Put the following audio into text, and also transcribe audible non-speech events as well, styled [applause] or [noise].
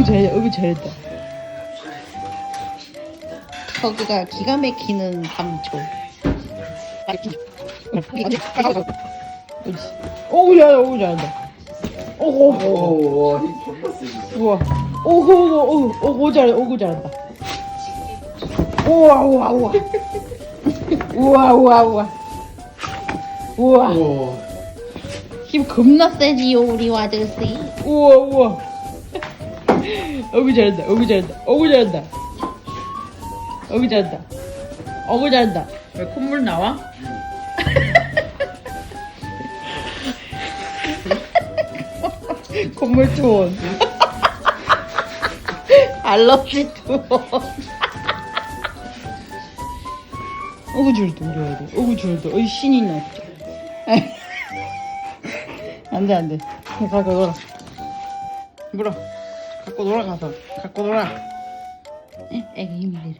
어구 잘했다 어구 잘했다 버그가 기가 막히는 감초. 어구 잘한다 어구 잘한다 어구 오, 와, 힘 존나 세지. 우와. 오구 오구 오구 오구 잘해 오구 잘한다 우와 우와. 우와 우와 우와. 우와. 우와. 오, 힘 겁나 세지요 우리 아저씨. 우와 우와 어구 잘한다 어구 잘한다 어구 잘한다. 어구 잘한다 어구 잘한다. 왜 콧물 나와? [laughs] 콧물 투혼. [laughs] 알러지 투혼. [laughs] 어구 잘했다 우리 아들 어구 잘했다 어이 신이 났죠 안돼 안돼. 갖고 놀아 물어 갖고 놀아 가서. 갖고 놀아. 에, 애기 내려